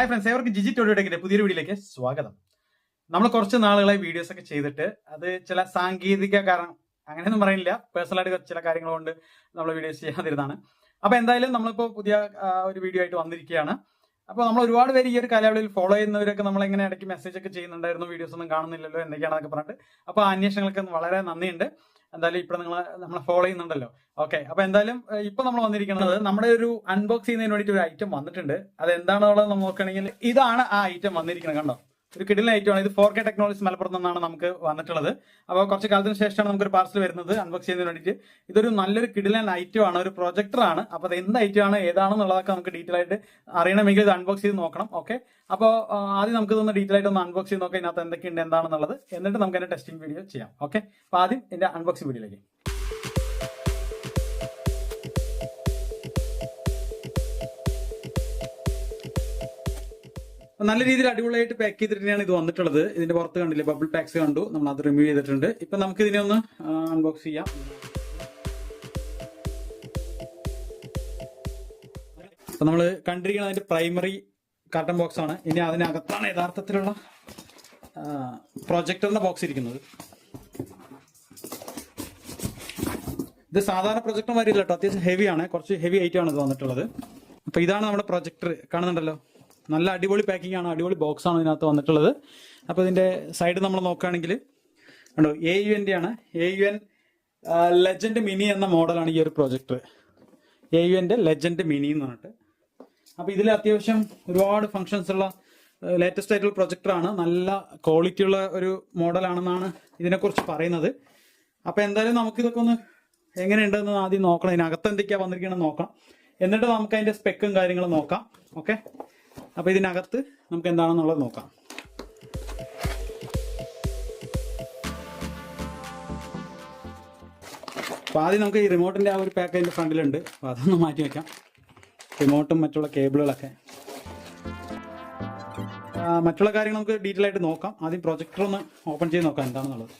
Hi friends ഏവർക്ക് ജിജി ടോഡിയുടെ പുതിയൊരു വീഡിയോയിലേക്ക് സ്വാഗതം. നമ്മൾ കുറച്ച് നാളുകളായി വീഡിയോസ് ഒക്കെ ചെയ്തിട്ട് അത് ചില സാങ്കേതിക കാരണം അങ്ങനെയൊന്നും പറയുന്നില്ല. പേഴ്സണലായിട്ട് ചില കാര്യങ്ങൾ കൊണ്ട് നമ്മൾ വീഡിയോസ് ചെയ്യാതിരുന്നതാണ്. അപ്പൊ എന്തായാലും നമ്മളിപ്പോൾ പുതിയ ഒരു വീഡിയോ ആയിട്ട് വന്നിരിക്കുകയാണ്. അപ്പോൾ നമ്മൾ ഒരുപാട് പേര് ഈ ഒരു കാലയളവിൽ ഫോളോ ചെയ്യുന്നവരൊക്കെ നമ്മൾ എങ്ങനെ ഇടയ്ക്ക് മെസ്സേജ് ഒക്കെ ചെയ്യുന്നുണ്ടായിരുന്നു. വീഡിയോസ് ഒന്നും കാണുന്നില്ലല്ലോ എന്തൊക്കെയാണെന്നൊക്കെ പറഞ്ഞിട്ട്. അപ്പോൾ ആ അന്വേഷണങ്ങൾക്ക് വളരെ നന്ദിയുണ്ട്. എന്തായാലും ഇപ്പോൾ നിങ്ങൾ നമ്മളെ ഫോളോ ചെയ്യുന്നുണ്ടല്ലോ. ഓക്കെ അപ്പൊ എന്തായാലും ഇപ്പൊ നമ്മൾ വന്നിരിക്കുന്നത് നമ്മുടെ ഒരു അൺബോക്സ് ചെയ്യുന്നതിന് വേണ്ടിയിട്ട് ഒരു ഐറ്റം വന്നിട്ടുണ്ട്. അത് എന്താണെന്നുള്ളത് നമ്മൾ നോക്കുകയാണെങ്കിൽ ഇതാണ് ആ ഐറ്റം വന്നിരിക്കുന്നത് കണ്ടോ? ഒരു കിടിൽ ഐറ്റം ആണ്. ഇത് ഫോർ കെ ടെക്നോളജീസ് മലപ്പുറത്ത് നിന്നാണ് നമുക്ക് വന്നിട്ടുള്ളത്. അപ്പോൾ കുറച്ച് കാലത്തിന് ശേഷമാണ് നമുക്കൊരു പാർസൽ വരുന്നത്. അൺബോക്സ് ചെയ്യുന്നതിന് വേണ്ടിയിട്ട്. ഇതൊരു നല്ലൊരു കിടിലൻ ആണ്. ഒരു പ്രൊജക്ടർ ആണ്. അപ്പോൾ അത് എന്ത് ഐറ്റം ആണ് ഏതാണെന്നുള്ളതൊക്കെ നമുക്ക് ഡീറ്റെയിൽ ആയിട്ട് അറിയണമെങ്കിൽ ഇത് അൺബോക്സ് ചെയ്ത് നോക്കണം. ഓക്കെ അപ്പോൾ ആദ്യം നമുക്ക് ഇതൊന്ന് ഡീറ്റെയിൽ ആയിട്ട് ഒന്ന് അൺബോക്സ് ചെയ്ത് നോക്കാം ഇതിനകത്ത് എന്തൊക്കെയുണ്ട് എന്താണെന്നുള്ളത്. എന്നിട്ട് നമുക്ക് അതിന്റെ ടെസ്റ്റിംഗ് വീഡിയോ ചെയ്യാം. ഓക്കെ അപ്പോൾ ആദ്യം എന്റെ അൺബോക്സിംഗ് വീഡിയോയിലേക്ക് നല്ല രീതിയിൽ അടിപൊളിയായിട്ട് പാക്ക് ചെയ്തിട്ട് തന്നെയാണ് ഇത് വന്നിട്ടുള്ളത്. ഇതിന്റെ പുറത്ത് കണ്ടില്ല ബബിൾ പാക്സ് കണ്ടു. നമ്മൾ അത് റിമൂവ് ചെയ്തിട്ടുണ്ട്. ഇപ്പൊ നമുക്ക് ഇതിനെ ഒന്ന് അൺബോക്സ് ചെയ്യാം. അപ്പൊ നമ്മൾ കണ്ടിരിക്കുന്നത് അതിന്റെ പ്രൈമറി കാർട്ടൺ ബോക്സ് ആണ്. ഇനി അതിനകത്താണ് യഥാർത്ഥത്തിലുള്ള പ്രൊജക്ടറിന്റെ ബോക്സ് ഇരിക്കുന്നത്. ഇത് സാധാരണ പ്രൊജക്ടർ മാതിരി കേട്ടോ. അത്യാവശ്യം ഹെവി ആണ്. കുറച്ച് ഹെവി ആണ് ഇത് വന്നിട്ടുള്ളത്. അപ്പൊ ഇതാണ് നമ്മുടെ പ്രൊജക്ടർ കാണുന്നുണ്ടല്ലോ? നല്ല അടിപൊളി പാക്കിംഗ് ആണ് അടിപൊളി ബോക്സ് ആണ് ഇതിനകത്ത് വന്നിട്ടുള്ളത്. അപ്പൊ ഇതിന്റെ സൈഡ് നമ്മൾ നോക്കുകയാണെങ്കിൽ കണ്ടോ എ യു എന്റെ ആണ്. A U N legend mini എന്ന മോഡലാണ് ഈ ഒരു പ്രൊജക്ടർ എ യു എന്റെ ലെജൻഡ് മിനി എന്ന് പറഞ്ഞിട്ട്. അപ്പൊ ഇതിൽ അത്യാവശ്യം ഒരുപാട് ഫങ്ഷൻസ് ഉള്ള ലേറ്റസ്റ്റ് ആയിട്ടുള്ള പ്രൊജക്ടർ ആണ്. നല്ല ക്വാളിറ്റി ഉള്ള ഒരു മോഡലാണെന്നാണ് ഇതിനെക്കുറിച്ച് പറയുന്നത്. അപ്പൊ എന്തായാലും നമുക്കിതൊക്കെ ഒന്ന് എങ്ങനെയുണ്ടെന്ന് ആദ്യം നോക്കണം. ഇതിനകത്ത് എന്തൊക്കെയാണ് വന്നിരിക്കണമെന്ന് നോക്കാം എന്നിട്ട് നമുക്ക് അതിന്റെ സ്പെക്കും കാര്യങ്ങളും നോക്കാം. ഓക്കെ അപ്പൊ ഇതിനകത്ത് നമുക്ക് എന്താണെന്നുള്ളത് നോക്കാം. അപ്പൊ ആദ്യം നമുക്ക് ഈ റിമോട്ടിന്റെ ആ ഒരു പാക്ക് അതിന്റെ ഫ്രണ്ടിലുണ്ട്. അപ്പൊ അതൊന്ന് മാറ്റി വെക്കാം. റിമോട്ടും മറ്റുള്ള കേബിളുകളൊക്കെ. മറ്റുള്ള കാര്യങ്ങൾ നമുക്ക് ഡീറ്റെയിൽ ആയിട്ട് നോക്കാം. ആദ്യം പ്രൊജക്ടർ ഒന്ന് ഓപ്പൺ ചെയ്ത് നോക്കാം എന്താണെന്നുള്ളത്.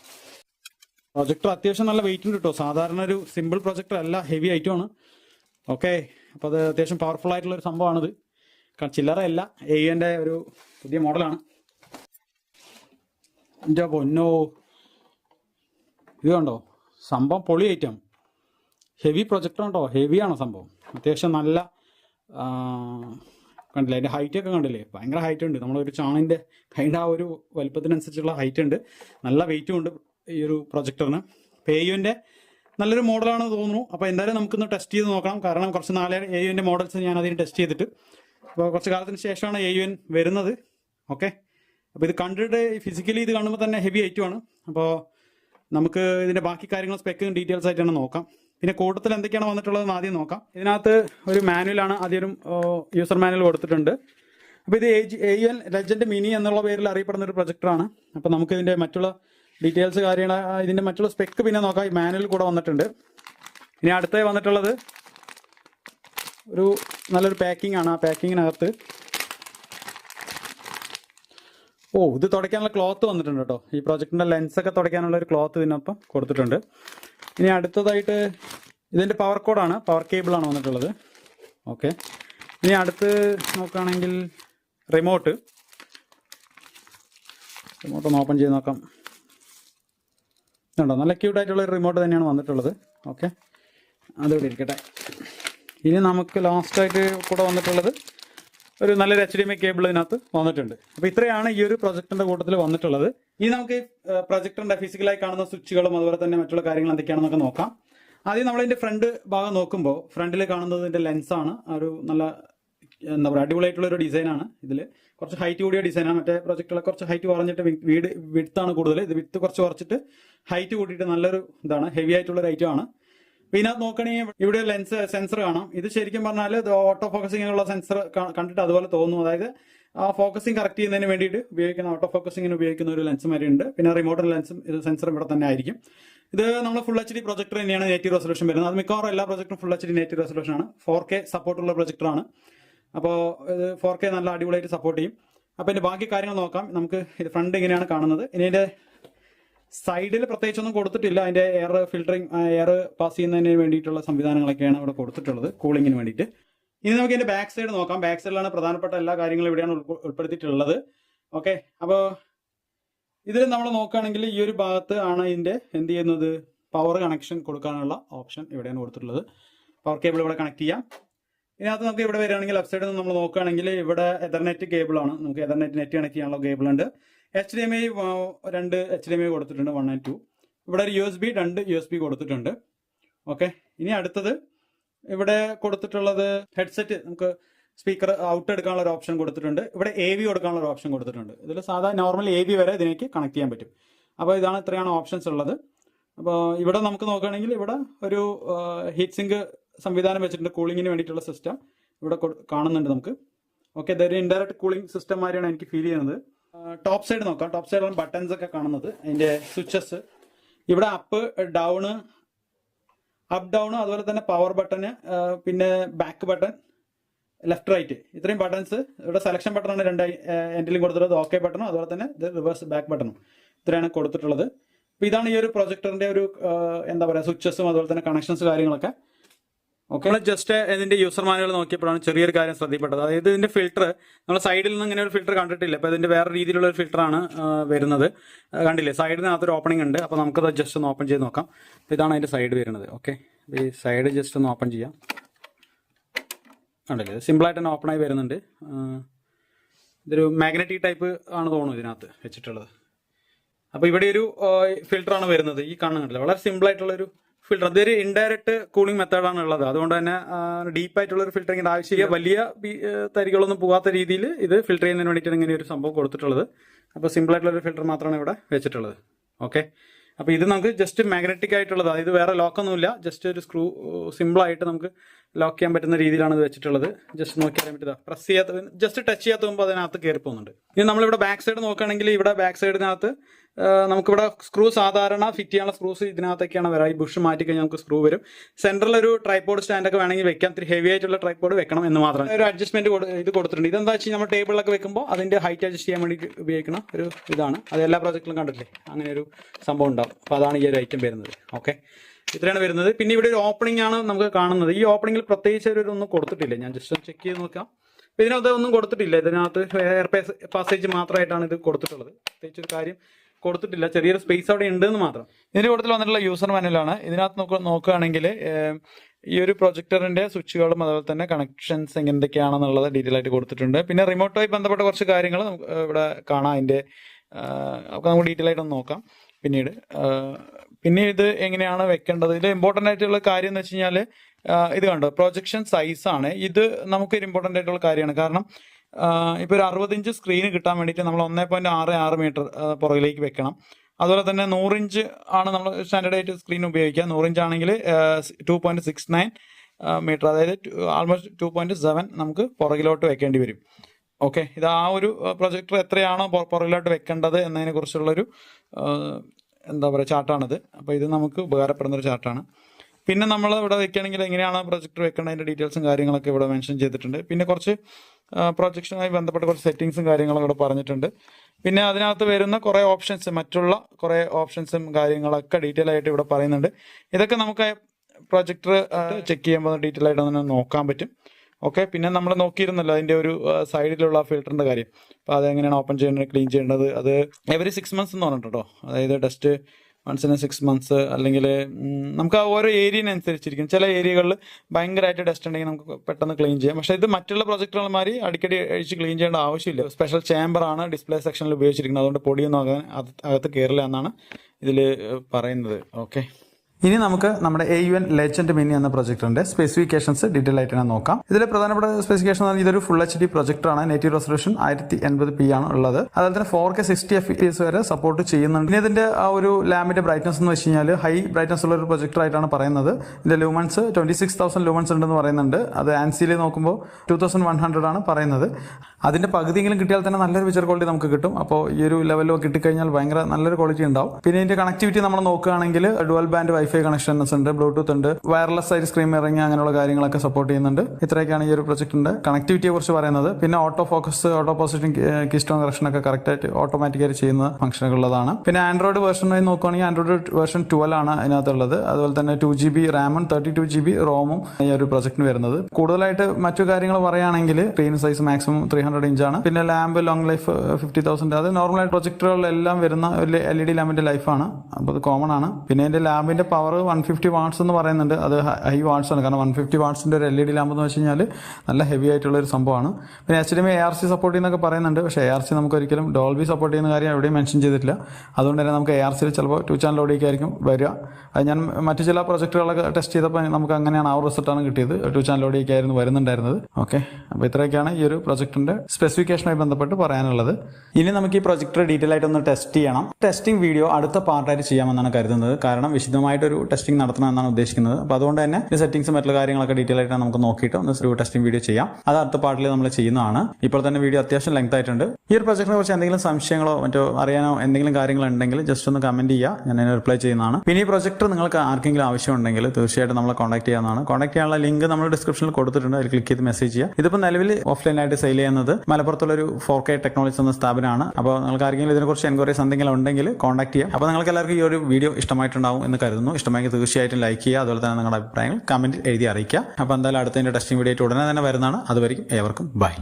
പ്രൊജക്ടർ അത്യാവശ്യം നല്ല വെയിറ്റ് ഉണ്ട് കേട്ടോ സാധാരണ ഒരു സിമ്പിൾ പ്രൊജക്ടർ അല്ല ഹെവി ഐറ്റം ആണ്. ഓക്കെ അപ്പോൾ അത് അത്യാവശ്യം പവർഫുൾ ആയിട്ടുള്ള ഒരു സംഭവമാണിത്. ക- ചില്ലറ അല്ല എന്റെ ഒരു പുതിയ മോഡലാണ്. എന്റെ പൊന്നോ. ഇത് കണ്ടോ? സംഭവം പൊളി ഐറ്റം. ഹെവി പ്രൊജക്ടർ ഉണ്ടോ ഹെവിയാണോ സംഭവം. അത്യാവശ്യം നല്ല കണ്ടില്ലേ? അതിന്റെ ഹൈറ്റ് ഒക്കെ കണ്ടില്ലേ? ഭയങ്കര ഹൈറ്റ് ഉണ്ട്. നമ്മളൊരു ചാണിന്റെ കൈന്റെ ആ ഒരു വലുപ്പത്തിനനുസരിച്ചുള്ള ഹൈറ്റ് ഉണ്ട്. നല്ല വെയിറ്റും ഉണ്ട് ഈ ഒരു പ്രൊജക്ടറിന്. പേയുവിന്റെ നല്ലൊരു മോഡലാണെന്ന് തോന്നുന്നു. അപ്പോൾ എന്തായാലും നമുക്കൊന്ന് ടെസ്റ്റ് ചെയ്ത് നോക്കണം. കാരണം കുറച്ച് നാളെ എ യുവിന്റെ മോഡൽസ് ഞാൻ അതിന് ടെസ്റ്റ് ചെയ്തിട്ട് അപ്പോൾ കുറച്ച് കാലത്തിന് ശേഷമാണ് എ യു എൻ വരുന്നത്. ഓക്കെ അപ്പോൾ ഇത് കണ്ടിട്ട് ഫിസിക്കലി ഇത് കാണുമ്പോൾ തന്നെ ഹെവി ഐറ്റമാണ് അപ്പോൾ നമുക്ക് ഇതിന്റെ ബാക്കി കാര്യങ്ങൾ സ്പെക്കും ഡീറ്റെയിൽസ് ആയിട്ടാണ് നോക്കാം. പിന്നെ കൂട്ടത്തിൽ എന്തൊക്കെയാണ് വന്നിട്ടുള്ളതെന്ന് ആദ്യം നോക്കാം. ഇതിനകത്ത് ഒരു മാനുവലാണ് ആദ്യം യൂസർ മാനുവൽ കൊടുത്തിട്ടുണ്ട്. അപ്പോൾ ഇത് A U N legend mini എന്നുള്ള പേരിൽ അറിയപ്പെടുന്ന ഒരു പ്രൊജക്ടറാണ് അപ്പോൾ നമുക്ക് ഇതിന്റെ മറ്റുള്ള ഡീറ്റെയിൽസ് കാര്യങ്ങൾ ഇതിന്റെ മറ്റുള്ള സ്പെക്ക് പിന്നെ നോക്കാം. ഈ മാനുവൽ കൂടെ വന്നിട്ടുണ്ട്. ഇനി അടുത്തായി വന്നിട്ടുള്ളത് ഒരു നല്ലൊരു പാക്കിംഗ് ആണ്. ആ പാക്കിങ്ങിനകത്ത് ഓ ഇത് തുടയ്ക്കാനുള്ള ക്ലോത്ത് വന്നിട്ടുണ്ട് കേട്ടോ ഈ പ്രൊജക്ടിന്റെ ലെൻസൊക്കെ തുടയ്ക്കാനുള്ള ഒരു ക്ലോത്ത് ഇതിനൊപ്പം കൊടുത്തിട്ടുണ്ട്. ഇനി അടുത്തതായിട്ട് ഇതിന്റെ പവർ കോഡാണ് പവർ കേബിളാണ് വന്നിട്ടുള്ളത്. ഓക്കെ. ഇനി അടുത്ത് നോക്കുകയാണെങ്കിൽ റിമോട്ട് റിമോട്ട് ഒന്ന് ഓപ്പൺ ചെയ്ത് നോക്കാം. ഇതുണ്ടോ? നല്ല ക്യൂട്ടായിട്ടുള്ള ഒരു റിമോട്ട് തന്നെയാണ് വന്നിട്ടുള്ളത്. ഓക്കെ. അതിവിടെ ഇരിക്കട്ടെ. ഇനി നമുക്ക് ലാസ്റ്റായിട്ട് കൂടെ വന്നിട്ടുള്ളത് ഒരു നല്ലൊരു H D M I cable ഇതിനകത്ത് വന്നിട്ടുണ്ട്. അപ്പോൾ ഇത്രയാണ് ഈ ഒരു പ്രൊജക്ടിന്റെ കൂട്ടത്തിൽ വന്നിട്ടുള്ളത്. ഇനി നമുക്ക് പ്രൊജക്ടറിന്റെ ഫിസിക്കലായി കാണുന്ന സ്വിച്ചുകളും അതുപോലെ തന്നെ മറ്റുള്ള കാര്യങ്ങൾ എന്തൊക്കെയാണെന്നൊക്കെ നോക്കാം. ആദ്യം നമ്മൾ ഇതിന്റെ ഫ്രണ്ട് ഭാഗം നോക്കുമ്പോൾ ഫ്രണ്ടിൽ കാണുന്നത് ഇതിന്റെ ലെൻസാണ് ഒരു നല്ല എന്താ പറയുക അടിപൊളിയായിട്ടുള്ള ഒരു ഡിസൈനാണ് ഇതിൽ കുറച്ച് ഹൈറ്റ് കൂടിയ ഡിസൈനാണ് മറ്റേ പ്രൊജക്ടുകളെ കുറച്ച് ഹൈറ്റ് കുറഞ്ഞിട്ട് വീട് വിടുത്താണ് കൂടുതൽ ഇത് വിത്ത് കുറച്ച് കുറച്ചിട്ട് ഹൈറ്റ് കൂട്ടിയിട്ട് നല്ലൊരു ഇതാണ്. ഹെവി ആയിട്ടുള്ള ഒരു ഐറ്റം ആണ്. അപ്പൊ ഇതിനകത്ത് നോക്കണേ ഇവിടെ ലെൻസ് സെൻസർ കാണാം. ഇത് ശരിക്കും പറഞ്ഞാൽ ഓട്ടോ ഫോക്കസിംഗ് ഉള്ള സെൻസർ കണ്ടിട്ട് അതുപോലെ തോന്നുന്നു. അതായത് ആ ഫോക്കസിംഗ് കറക്റ്റ് ചെയ്യുന്നതിന് വേണ്ടിയിട്ട് ഉപയോഗിക്കുന്ന ഓട്ടോ ഫോക്കസിംഗിന് ഉപയോഗിക്കുന്ന ഒരു ലെൻസ് ഉണ്ട്. പിന്നെ റിമോട്ട് ലെൻസും ഇത് സെൻസറും ഇവിടെ തന്നെ ആയിരിക്കും. ഇത് നമ്മൾ ഫുൾ എച്ച് ഡി പ്രൊജക്ടർ തന്നെയാണ് നേറ്റീവ് റെസൊല്യൂഷൻ വരുന്നത്. അത് മിക്കവാറും എല്ലാ പ്രൊജക്ടും full H D native resolution ആണ്. ഫോർ കെ സപ്പോർട്ടുള്ള പ്രൊജക്ടറാണ് അപ്പോൾ ഇത് ഫോർ കെ നല്ല അടിപൊളിയായിട്ട് സപ്പോർട്ട് ചെയ്യും. അപ്പോൾ ഇതിന്റെ ബാക്കി കാര്യങ്ങൾ നോക്കാം. നമുക്ക് ഇത് ഫ്രണ്ട് എങ്ങനെയാണ് കാണുന്നത്. ഇനി ഇതിന്റെ സൈഡിൽ പ്രത്യേകിച്ചൊന്നും കൊടുത്തിട്ടില്ല. അതിന്റെ എയർ ഫിൽറ്ററിങ് എയർ പാസ് ചെയ്യുന്നതിന് വേണ്ടിയിട്ടുള്ള സംവിധാനങ്ങളൊക്കെയാണ് അവിടെ കൊടുത്തിട്ടുള്ളത് കൂളിങ്ങിന് വേണ്ടിയിട്ട്. ഇനി നമുക്ക് ഇതിന്റെ ബാക്ക് സൈഡ് നോക്കാം. ബാക്ക് സൈഡിലാണ് പ്രധാനപ്പെട്ട എല്ലാ കാര്യങ്ങളും ഇവിടെയാണ് ഉൾപ്പെടുത്തിയിട്ടുള്ളത്. ഓക്കെ അപ്പോൾ ഇതിൽ നമ്മൾ നോക്കുകയാണെങ്കിൽ ഈ ഒരു ഭാഗത്ത് ആണ് ഇതിന്റെ എന്ത് ചെയ്യുന്നത്? പവർ കണക്ഷൻ കൊടുക്കാനുള്ള ഓപ്ഷൻ ഇവിടെയാണ് കൊടുത്തിട്ടുള്ളത്. പവർ കേബിൾ ഇവിടെ കണക്ട് ചെയ്യാം. ഇതിനകത്ത് നമുക്ക് ഇവിടെ വരികയാണെങ്കിൽ ലെഫ്റ്റ് സൈഡിൽ നിന്ന് നമ്മൾ നോക്കുകയാണെങ്കിൽ ഇവിടെ എതർനെറ്റ് കേബിളാണ് നമുക്ക് എതർനെറ്റ് നെറ്റ് കണക്ട് ചെയ്യാനുള്ള കേബിൾ ഉണ്ട്. എച്ച് ഡി എം ഐ രണ്ട് എച്ച് ഡി എം ഐ കൊടുത്തിട്ടുണ്ട് വൺ ആൻഡ് ടു ഇവിടെ ഒരു യു എസ് ബി രണ്ട് യു എസ് ബി കൊടുത്തിട്ടുണ്ട്. ഓക്കെ ഇനി അടുത്തത് ഇവിടെ കൊടുത്തിട്ടുള്ളത് ഹെഡ്സെറ്റ് നമുക്ക് സ്പീക്കർ ഔട്ട് എടുക്കാനുള്ള ഒരു ഓപ്ഷൻ കൊടുത്തിട്ടുണ്ട്. ഇവിടെ എ വി കൊടുക്കാനുള്ള ഒരു ഓപ്ഷൻ കൊടുത്തിട്ടുണ്ട്. ഇതിൽ സാധാരണ നോർമൽ എ വി വരെ ഇതിലേക്ക് കണക്ട് ചെയ്യാൻ പറ്റും. അപ്പോൾ ഇതാണ് ഇത്രയാണ് ഓപ്ഷൻസ് ഉള്ളത്. അപ്പോൾ ഇവിടെ നമുക്ക് നോക്കുകയാണെങ്കിൽ ഇവിടെ ഒരു ഹീറ്റ് സിങ്ക് സംവിധാനം വെച്ചിട്ടുണ്ട് കൂളിങ്ങിന് വേണ്ടിയിട്ടുള്ള സിസ്റ്റം ഇവിടെ കാണുന്നുണ്ട് നമുക്ക്. ഓക്കെ ഇതൊരു ഇൻഡയറക്റ്റ് കൂളിംഗ് സിസ്റ്റം മാതിരിയാണ് എനിക്ക് ഫീൽ ചെയ്യുന്നത്. ടോപ്പ് സൈഡ് നോക്കാം. ടോപ്പ് സൈഡിലാണ് ബട്ടൺസ് ഒക്കെ കാണുന്നത്. അതിന്റെ സ്വിച്ചസ് ഇവിടെ അപ്പ് ഡൗണ് അപ്പ് ഡൗൺ അതുപോലെ തന്നെ പവർ ബട്ടണ് പിന്നെ ബാക്ക് ബട്ടൺ ലെഫ്റ്റ് റൈറ്റ് ഇത്രയും ബട്ടൺസ് ഇവിടെ സെലക്ഷൻ ബട്ടണാണ് രണ്ട് എൻഡിലും കൊടുത്തിട്ടുള്ളത്. ഓക്കെ ബട്ടണും അതുപോലെ തന്നെ ഇത് റിവേഴ്സ് ബാക്ക് ബട്ടണും ഇത്രയാണ് കൊടുത്തിട്ടുള്ളത്. അപ്പോൾ ഇതാണ് ഈ ഒരു പ്രൊജക്ടറിന്റെ ഒരു എന്താ പറയുക സ്വിച്ചസും അതുപോലെ തന്നെ കണക്ഷൻസ് കാര്യങ്ങളൊക്കെ. നമ്മൾ ജസ്റ്റ് ഇതിന്റെ യൂസർ മാനുവൽ നോക്കിയപ്പോഴാണ് ചെറിയൊരു കാര്യം ശ്രദ്ധപ്പെട്ടത് അതായത് ഇതിന്റെ ഫിൽറ്റർ നമ്മൾ സൈഡിൽ നിന്ന് ഇങ്ങനെ ഒരു ഫിൽറ്റർ കണ്ടിട്ടില്ല. അപ്പോൾ ഇതിന്റെ വേറെ രീതിയിലുള്ള ഒരു ഫിൽറ്ററാണ് വരുന്നത്. കണ്ടില്ലേ? സൈഡിനകത്ത് ഒരു ഓപ്പണിംഗ് ഉണ്ട്. അപ്പോൾ നമുക്കത് ജസ്റ്റ് ഒന്ന് ഓപ്പൺ ചെയ്ത് നോക്കാം. ഇതാണ് അതിന്റെ സൈഡ് വരുന്നത്. ഓക്കെ ഈ സൈഡ് ജസ്റ്റ് ഒന്ന് ഓപ്പൺ ചെയ്യാം. കണ്ടില്ലേ? സിമ്പിളായിട്ട് തന്നെ ഓപ്പണായി വരുന്നുണ്ട്. ഇതൊരു മാഗ്നറ്റിക് ടൈപ്പ് ആണ് തോന്നുന്നു ഇതിനകത്ത് വെച്ചിട്ടുള്ളത്. അപ്പോൾ ഇവിടെ ഒരു ഫിൽറ്റർ ആണ് വരുന്നത്. ഈ കാണുന്നുണ്ടല്ലോ വളരെ സിമ്പിൾ ഫിൽറ്റർ അതൊരു ഇൻഡയറക്റ്റ് കൂളിംഗ് മെത്തേഡാണ് ഉള്ളത്. അതുകൊണ്ട് തന്നെ ഡീപ്പ് ആയിട്ടുള്ള ഒരു ഫിൽറ്ററിംഗിന്റെ ആവശ്യമില്ല. വലിയ തരികളൊന്നും പോകാത്ത രീതിയിൽ ഇത് ഫിൽറ്റർ ചെയ്യുന്നതിന് വേണ്ടിയിട്ടാണ് ഇങ്ങനെ ഒരു സംഭവം കൊടുത്തിട്ടുള്ളത്. അപ്പോൾ സിമ്പിൾ ആയിട്ടുള്ള ഒരു ഫിൽറ്റർ മാത്രമാണ് ഇവിടെ വെച്ചിട്ടുള്ളത്. ഓക്കെ അപ്പോൾ ഇത് നമുക്ക് ജസ്റ്റ് മാഗ്നറ്റിക് ആയിട്ടുള്ളത് അതായത് വേറെ ലോക്കൊന്നുമില്ല ജസ്റ്റ് ഒരു സ്ക്രൂ സിമ്പിൾ ആയിട്ട് നമുക്ക് ലോക്ക് ചെയ്യാൻ പറ്റുന്ന രീതിയിലാണ് ഇത് വെച്ചിട്ടുള്ളത്. ജസ്റ്റ് നോക്കിയാൽ പറ്റുക പ്രസ് ചെയ്യാത്ത ജസ്റ്റ് ടച്ച് ചെയ്യാത്ത മുമ്പ് അതിനകത്ത് കയറി പോകുന്നുണ്ട്. ഇനി നമ്മളിവിടെ ബാക്ക് സൈഡ് നോക്കുകയാണെങ്കിൽ ഇവിടെ ബാക്ക് സൈഡിനകത്ത് നമുക്കിവിടെ സ്ക്രൂ സാധാരണ ഫിറ്റ് ചെയ്യാനുള്ള സ്ക്രൂസ് ഇതിനകത്തൊക്കെയാണ് വരാം. ഈ ബുഷ് മാറ്റി കഴിഞ്ഞാൽ നമുക്ക് സ്ക്രൂ വരും. സെൻട്രൽ ഒരു ട്രൈപോഡ് സ്റ്റാൻഡൊക്കെ വേണമെങ്കിൽ വെക്കാം. ഇത്തിരി ഹെവി ആയിട്ടുള്ള ട്രൈപോഡ് വെക്കണം എന്ന് മാത്രം. ഒരു അഡ്ജസ്റ്റ്മെന്റ് ഇത് കൊടുത്തിട്ടുണ്ട്. ഇതെന്താ വെച്ചാൽ നമ്മൾ ടേബിളൊക്കെ വെക്കുമ്പോൾ അതിന്റെ ഹൈറ്റ് അഡ്ജസ്റ്റ് ചെയ്യാൻ വേണ്ടി ഉപയോഗിക്കുന്ന ഒരു ഇതാണ്. അത് എല്ലാ പ്രോജക്റ്റിലും കണ്ടിട്ടില്ലേ? അങ്ങനെ ഒരു സംഭവം ഉണ്ടാവും. അപ്പോൾ അതാണ് ഈ ഒരു ഐറ്റം വരുന്നത്. ഓക്കെ ഇത്രയാണ് വരുന്നത്. പിന്നെ ഇവിടെ ഒരു ഓപ്പണിംഗ് ആണ് നമുക്ക് കാണുന്നത്. ഈ ഓപ്പണിംഗിൽ പ്രത്യേകിച്ച് ഒരു ഒന്നും കൊടുത്തിട്ടില്ല. ഞാൻ ജസ്റ്റ് ഒന്ന് ചെക്ക് ചെയ്ത് നോക്കാം. ഇതിനകത്ത് ഒന്നും കൊടുത്തിട്ടില്ല. ഇതിനകത്ത് എയർ പാസേജ് മാത്രമായിട്ടാണ് ഇത് കൊടുത്തിട്ടുള്ളത്. പ്രത്യേകിച്ച് ഒരു കാര്യം കൊടുത്തിട്ടില്ല. ചെറിയൊരു സ്പേസ് അവിടെ ഉണ്ട് എന്ന് മാത്രം. ഇതിന്റെ കൂട്ടത്തിൽ വന്നിട്ടുള്ള യൂസർ മാനുവലാണ് ഇതിനകത്ത് നോക്ക നോക്കുകയാണെങ്കിൽ ഈ ഒരു പ്രൊജക്ടറിന്റെ സ്വിച്ചുകളും അതുപോലെ തന്നെ കണക്ഷൻസ് എന്തൊക്കെയാണെന്നുള്ളത് ഡീറ്റെയിൽ ആയിട്ട് കൊടുത്തിട്ടുണ്ട്. പിന്നെ റിമോട്ടുമായി ബന്ധപ്പെട്ട കുറച്ച് കാര്യങ്ങൾ ഇവിടെ കാണാം. അതിന്റെ നമുക്ക് ഡീറ്റെയിൽ ആയിട്ട് ഒന്ന് നോക്കാം. പിന്നീട് പിന്നെ ഇത് എങ്ങനെയാണ് വെക്കേണ്ടത്? ഇതിൽ ഇമ്പോർട്ടന്റ് ആയിട്ടുള്ള കാര്യം എന്ന് വെച്ച് കഴിഞ്ഞാൽ ഇത് കണ്ടോ? പ്രൊജക്ഷൻ സൈസ് ആണ്. ഇത് നമുക്കൊരു ഇമ്പോർട്ടന്റ് ആയിട്ടുള്ള കാര്യമാണ്. കാരണം ഇപ്പോൾ ഒരു അറുപത് ഇഞ്ച് സ്ക്രീൻ കിട്ടാൻ വേണ്ടിയിട്ട് നമ്മൾ ഒന്നേ പോയിന്റ് ആറ് ആറ് മീറ്റർ പുറകിലേക്ക് വെക്കണം. അതുപോലെ തന്നെ നൂറിഞ്ച് ആണ് നമ്മൾ സ്റ്റാൻഡേർഡ് ആയിട്ട് സ്ക്രീൻ ഉപയോഗിക്കുക. നൂറിഞ്ച് ആണെങ്കിൽ two point six nine metre അതായത് ആൾമോസ്റ്റ് ടു പോയിന്റ് സെവൻ നമുക്ക് പുറകിലോട്ട് വെക്കേണ്ടി വരും. ഓക്കെ ഇത് ആ ഒരു പ്രൊജക്ടർ എത്രയാണോ പുറ- പുറകിലോട്ട് വെക്കേണ്ടത് എന്നതിനെ കുറിച്ചുള്ളൊരു എന്താ പറയുക ചാർട്ടാണിത് അപ്പോൾ ഇത് നമുക്ക് ഉപകാരപ്പെടുന്ന ഒരു ചാർട്ടാണ് പിന്നെ നമ്മൾ ഇവിടെ വെക്കുകയാണെങ്കിൽ എങ്ങനെയാണ് പ്രൊജക്ടർ വെക്കേണ്ടതിന്റെ ഡീറ്റെയിൽസും കാര്യങ്ങളൊക്കെ ഇവിടെ മെൻഷൻ ചെയ്തിട്ടുണ്ട്. പിന്നെ കുറച്ച് പ്രൊജക്ഷനുമായി ബന്ധപ്പെട്ട കുറച്ച് സെറ്റിങ്സും കാര്യങ്ങളും ഇവിടെ പറഞ്ഞിട്ടുണ്ട്. പിന്നെ അതിനകത്ത് വരുന്ന കുറേ ഓപ്ഷൻസ് മറ്റുള്ള കുറേ ഓപ്ഷൻസും കാര്യങ്ങളൊക്കെ ഡീറ്റെയിൽ ആയിട്ട് ഇവിടെ പറയുന്നുണ്ട്. ഇതൊക്കെ നമുക്ക് പ്രൊജക്ടർ ചെക്ക് ചെയ്യുമ്പോൾ ഡീറ്റെയിൽ ആയിട്ട് തന്നെ നോക്കാൻ പറ്റും. ഓക്കെ പിന്നെ നമ്മൾ നോക്കിയിരുന്നല്ലോ അതിന്റെ ഒരു സൈഡിലുള്ള ഫിൽറ്ററിന്റെ കാര്യം. അപ്പോൾ അതെങ്ങനെയാണ് ഓപ്പൺ ചെയ്യേണ്ടത് ക്ലീൻ ചെയ്യേണ്ടത്? അത് എവറി സിക്സ് മന്ത്സ് എന്ന് പറഞ്ഞിട്ടോ അതായത് ഡസ്റ്റ് വൺസിന് സിക്സ് മന്ത്സ് അല്ലെങ്കിൽ നമുക്ക് ആ ഓരോ ഏരിയനുസരിച്ചിരിക്കും ചില ഏരിയകളിൽ ഭയങ്കരമായിട്ട് ഡസ്റ്റ് ഉണ്ടെങ്കിൽ നമുക്ക് പെട്ടെന്ന് ക്ലീൻ ചെയ്യാം. പക്ഷേ ഇത് മറ്റുള്ള പ്രൊജക്ടുകൾമാരി അടിക്കടി അഴിച്ച് ക്ലീൻ ചെയ്യേണ്ട ആവശ്യമില്ല. സ്പെഷ്യൽ ചേംബർ ആണ് ഡിസ്പ്ലേ സെക്ഷനിൽ ഉപയോഗിച്ചിരിക്കുന്നത്. അതുകൊണ്ട് പൊടിയൊന്നും അകത്ത് കയറില്ല എന്നാണ് ഇതിൽ പറയുന്നത്. ഓക്കെ ഇനി നമുക്ക് നമ്മുടെ A U N legend mini എന്ന പ്രൊജക്ടറിന്റെ സ്പെസിഫിക്കേഷൻസ് ഡീറ്റെയിൽ ആയിട്ട് തന്നെ നോക്കാം. ഇതിലെ പ്രധാനപ്പെട്ട സ്പെസിഫിക്കേഷൻ പറഞ്ഞാൽ ഇതൊരു ഫുൾ എച്ച് ഡി പ്രൊജക്ടറാണ് നെറ്റീവ് റെസൊല്യൂഷൻ ആയിരത്തി എൺപത് പി ആണ് ഉള്ളത്. അതുപോലെ തന്നെ four K sixty F P S വരെ സപ്പോർട്ട് ചെയ്യുന്നുണ്ട്. ഇനി ഇതിന്റെ ആ ഒരു ലാമ്പിന്റെ ബ്രൈറ്റ്നസ് എന്ന് വെച്ച് കഴിഞ്ഞാൽ ഹൈ ബ്രൈറ്റ്നസ് ഉള്ള ഒരു പ്രൊജക്ടർ ആയിട്ടാണ് പറയുന്നത്. ഇതിന്റെ lumens twenty six thousand lumens ഉണ്ടെന്ന് പറയുന്നുണ്ട്. അത് ആൻസിയിൽ നോക്കുമ്പോൾ ടു തൗസൻഡ് വൺ ഹൺഡ്രഡ് ആണ് പറയുന്നത്. അതിന്റെ പകുതിയെങ്കിലും കിട്ടിയാൽ തന്നെ നല്ലൊരു പിക്ചർ ക്വാളിറ്റി നമുക്ക് കിട്ടും. അപ്പോൾ ഈ ഒരു ലെവലിൽ കിട്ടിക്കഴിഞ്ഞാൽ ഭയങ്കര നല്ലൊരു ക്വാളിറ്റി ഉണ്ടാവും. പിന്നെ ഇതിന്റെ കണക്ടിവിറ്റി നമ്മൾ നോക്കുകയാണെങ്കിൽ dual band wifi wifi connections ഉണ്ട് ബ്ലൂടൂത്ത് ഉണ്ട് വയർലെസ് ആയിട്ട് സ്ക്രീൻ ഇറങ്ങി അങ്ങനെയുള്ള കാര്യങ്ങളൊക്കെ സപ്പോർട്ട് ചെയ്യുന്നുണ്ട്. ഇത്രയൊക്കെയാണ് ഈ ഒരു പ്രൊജക്ടിന്റെ കണക്ടിവിറ്റിയെ കുറിച്ച് പറയുന്നത്. പിന്നെ auto focus auto positioning keystone correction ഒക്കെ കറക്റ്റ് ആയിട്ട് ഓട്ടോമാറ്റിക്കായി ചെയ്യുന്ന ഫംഗ്ഷനുകൾ ഉള്ളതാണ്. പിന്നെ ആൻഡ്രോയിഡ് വേർഷൻ വഴി നോക്കുകയാണെങ്കിൽ ആൻഡ്രോയിഡ് വേർഷൻ ട്വൽവ് ആണ് അതിനകത്തുള്ളത്. അതുപോലെ തന്നെ ടു ജി ബി റാമും തേർട്ടി ടു ജി ബി റോമും ഈ ഒരു പ്രൊജക്ടിന് വരുന്നത്. കൂടുതലായിട്ട് മറ്റു കാര്യങ്ങൾ പറയുകയാണെങ്കിൽ screen size maximum three hundred ആണ്. പിന്നെ lamp long life fifty thousand അത് നോർമലായിട്ട് പ്രൊജക്ടറുകളിലെല്ലാം വരുന്ന ഒരു എൽ ഇ ഡി ലാമ്പിന്റെ ലൈഫാണ് അപ്പോൾ അത് കോമൺ ആണ്. പിന്നെ ഇതിന്റെ ലാമ്പിന്റെ പവർ വൺ ഫിഫ്റ്റി വാട്ട്സ് എന്ന് പറയുന്നുണ്ട്. അത് ഹൈ വാട്ട്സ് ആണ്. കാരണം വൺ ഫിഫ്റ്റി വാട്ട്സിന്റെ ഒരു എൽ ഇ ഡി ലാമ്പ് എന്ന് വെച്ച് കഴിഞ്ഞാൽ നല്ല ഹെവി ആയിട്ടുള്ള ഒരു സംഭവമാണ്. പിന്നെ H D M R C support ചെയ്യുന്നൊക്കെ പറയുന്നുണ്ട്. പക്ഷേ എ ആർ സി നമുക്ക് ഒരിക്കലും ഡോൾബി സപ്പോർട്ട് ചെയ്യുന്ന കാര്യം എവിടെയും മെൻഷൻ ചെയ്തിട്ടില്ല. അതുകൊണ്ട് തന്നെ നമുക്ക് എ ആർ സിയിൽ ചിലപ്പോൾ ടു ചാനൽ ഓടിയൊക്കെ ആയിരിക്കും വരിക. അത് ഞാൻ മറ്റു ചില പ്രൊജക്റ്റുകളൊക്കെ ടെസ്റ്റ് ചെയ്തപ്പോൾ നമുക്ക് അങ്ങനെയാണ് ആ റിസൾട്ടാണ് കിട്ടിയത്. ടു ചാനൽ ഓടിയൊക്കെ ആയിരുന്നു വരുന്നുണ്ടായിരുന്നത്. ഓക്കെ അപ്പോൾ ഇത്രയൊക്കെയാണ് ഈ ഒരു പ്രൊജക്ടിന്റെ സ്പെസിഫിക്കേഷനുമായി ബന്ധപ്പെട്ട് പറയാനുള്ളത്. ഇനി നമുക്ക് ഈ പ്രൊജക്ടർ ഡീറ്റെയിൽ ആയിട്ടൊന്ന് ടെസ്റ്റ് ചെയ്യണം. ടെസ്റ്റിംഗ് വീഡിയോ അടുത്ത പാർട്ടായിട്ട് ചെയ്യാമെന്നാണ് കരുതുന്നത്. കാരണം വിശദമായിട്ടൊരു ടെസ്റ്റിംഗ് നടത്തണം എന്നാണ് ഉദ്ദേശിക്കുന്നത്. അപ്പോൾ അതുകൊണ്ട് തന്നെ ഈ സെറ്റിംഗ്സ് മറ്റുള്ള കാര്യങ്ങളൊക്കെ ഡീറ്റെയിൽ ആയിട്ട് നമുക്ക് നോക്കിയിട്ട് ഒന്ന് ഒരു ടെസ്റ്റിംഗ് വീഡിയോ ചെയ്യാം. അത് അടുത്ത പാർട്ടിൽ നമ്മൾ ചെയ്യുന്നതാണ്. ഇപ്പോൾ തന്നെ വീഡിയോ അത്യാവശ്യം ലെങ്ത് ആയിട്ടുണ്ട്. ഈ ഒരു പ്രൊജക്ടിനെ കുറിച്ച് എന്തെങ്കിലും സംശയങ്ങളോ മറ്റോ അറിയാനോ എന്തെങ്കിലും കാര്യങ്ങൾ ഉണ്ടെങ്കിൽ ജസ്റ്റ് ഒന്ന് കമന്റ് ചെയ്യുക. ഞാൻ അതിന് റിപ്ലൈ ചെയ്യുന്നതാണ്. പിന്നെ ഈ പ്രൊജക്ട് നിങ്ങൾക്ക് ആർക്കെങ്കിലും ആവശ്യം ഉണ്ടെങ്കിൽ തീർച്ചയായിട്ടും നമ്മളെ കോൺടാക്ട് ചെയ്യാവുന്നതാണ്. കോൺടാക്ട് ചെയ്യാനുള്ള ലിങ്ക് നമ്മൾ ഡിസ്ക്രിപ്ഷനിൽ കൊടുത്തിട്ടുണ്ട്. അതിൽ ക്ലിക്ക് ചെയ്ത് മെസ്സേജ് ചെയ്യുക. ഇതിപ്പോൾ നിലവിൽ ഓഫ്ലൈനായിട്ട് സെയിൽ ചെയ്യുന്നത് മലപ്പുറത്തുള്ള ഒരു ഫോർ കെ ടെക്നോളജീസ് എന്ന സ്ഥാപനമാണ്. അപ്പോൾ നിങ്ങൾക്ക് ആർക്കെങ്കിലും ഇതിനെക്കുറിച്ച് എൻക്വയറീസ് എന്തെങ്കിലും ഉണ്ടെങ്കിൽ കോൺടാക്ട് ചെയ്യാം. അപ്പോൾ നിങ്ങൾക്ക് എല്ലാവർക്കും ഈ ഒരു വീഡിയോ ഇഷ്ടമായിട്ടുണ്ടാവും എന്ന് കരുതുന്നു. ഇഷ്ടമായെങ്കിൽ തീർച്ചയായിട്ടും ലൈക്ക് ചെയ്യുക. അതുപോലെ തന്നെ നിങ്ങളുടെ അഭിപ്രായങ്ങൾ കമന്റ് എഴുതി അറിയിക്കുക. അപ്പോൾ എന്തായാലും അടുത്തതിന്റെ ടെസ്റ്റിംഗ് വീഡിയോ ഉടനെ തന്നെ വരുന്നതാണ്. അതുവരെയും ഏവർക്കും ബൈ